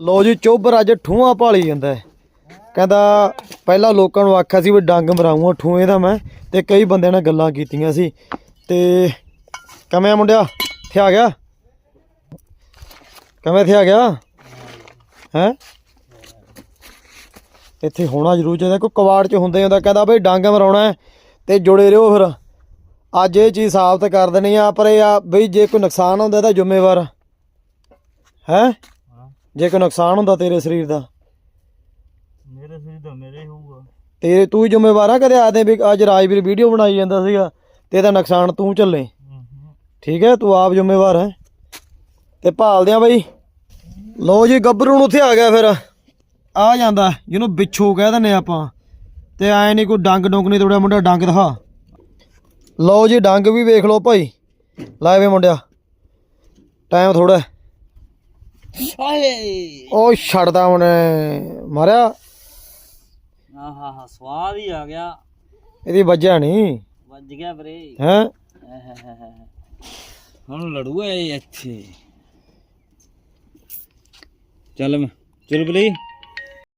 ਲੋ ਜੀ, ਚੋਬਰ ਅੱਜ ਠੂਆਂ ਭਾਲੀ ਜਾਂਦਾ ਹੈ। ਕਹਿੰਦਾ, ਪਹਿਲਾਂ ਲੋਕਾਂ ਨੂੰ ਆਖਿਆ ਸੀ ਵੀ ਡੰਗ ਮਰਾਉਂਗਾ ਠੂਏ ਦਾ ਮੈਂ, ਤੇ ਕਈ ਬੰਦਿਆਂ ਨਾਲ ਗੱਲਾਂ ਕੀਤੀਆਂ ਸੀ। ਤੇ ਕਮਿਆ ਮੁੰਡਿਆ? ਇੱਥੇ ਆ ਗਿਆ? ਕਮੇ ਇੱਥੇ ਆ ਗਿਆ? ਹੈ? ਇੱਥੇ ਹੋਣਾ ਜ਼ਰੂਰ ਚਾਹੀਦਾ, ਕੋਈ ਕਵਾੜ ਚ ਹੁੰਦੇ ਹੁੰਦਾ। ਕਹਿੰਦਾ, ਬਈ ਡੰਗ ਮਰਾਉਣਾ ਹੈ ਤੇ ਜੁੜੇ ਰਹੋ ਫਿਰ। ਅੱਜ ਇਹ ਚੀਜ਼ ਸਾਬਤ ਕਰ ਦੇਣੀ ਆ, ਪਰ ਇਹ ਆ, ਬਈ ਜੇ ਕੋਈ ਨੁਕਸਾਨ ਹੁੰਦਾ ਤਾਂ ਜ਼ਿੰਮੇਵਾਰ ਹੈ? ਜੇ ਕੋਈ ਨੁਕਸਾਨ ਹੁੰਦਾ ਤੇਰੇ ਸਰੀਰ ਦਾ? ਮੇਰੇ ਸਰੀਰ ਦਾ ਮੇਰੇ ਹੀ ਹੋਊਗਾ। ਤੇਰੇ ਤੂੰ ਹੀ ਜ਼ਿੰਮੇਵਾਰ ਆ ਕਦੇ ਆਦੇ ਵੀ ਅੱਜ ਰਾਜਵੀਰ ਵੀਡੀਓ ਬਣਾਈ ਜਾਂਦਾ ਸੀਗਾ ਤੇ ਇਹਦਾ ਨੁਕਸਾਨ ਤੂੰ ਝੱਲੇ? ਠੀਕ ਹੈ ਤੂੰ ਆਪ ਜ਼ਿੰਮੇਵਾਰ ਹੈ। ਤੇ ਭਾਲਦੇ ਆ ਬਈ। ਲੋ ਜੀ ਗੱਭਰੂ ਨੂੰ ਉੱਥੇ ਆ ਗਿਆ ਫਿਰ। ਆ ਜਾਂਦਾ ਜਿਹਨੂੰ ਬਿੱਛੂ ਕਹਿ ਦਿੰਦੇ ਆਪਾਂ। ਤੇ ਐ ਨਹੀਂ ਕੋਈ ਡੰਗ ਡੁੰਗ ਨਹੀਂ ਤੋੜਿਆ ਮੁੰਡਾ ਡੰਗ ਦਿਖਾ। ਲਓ ਜੀ ਡੰਗ ਵੀ ਵੇਖ ਲਓ ਭਾਈ। ਲਾਏ ਵੇ ਮੁੰਡਿਆ। ਟਾਈਮ ਥੋੜਾ ਹਾਏ ਉਹ ਛੱਡਦਾ ਹੁਣ ਮਾਰਿਆ। ਆਹਾ ਹਾ ਸਵਾਦ ਹੀ ਆ ਗਿਆ। ਇਹਦੀ ਵੱਜਿਆ ਨਹੀਂ। ਵੱਜ ਗਿਆ ਵੀਰੇ। ਹੈ? ਹੁਣ ਲੜੂਆ ਇਹ ਇੱਥੇ। ਚੱਲ ਮੈਂ ਚਲ ਬਲੀ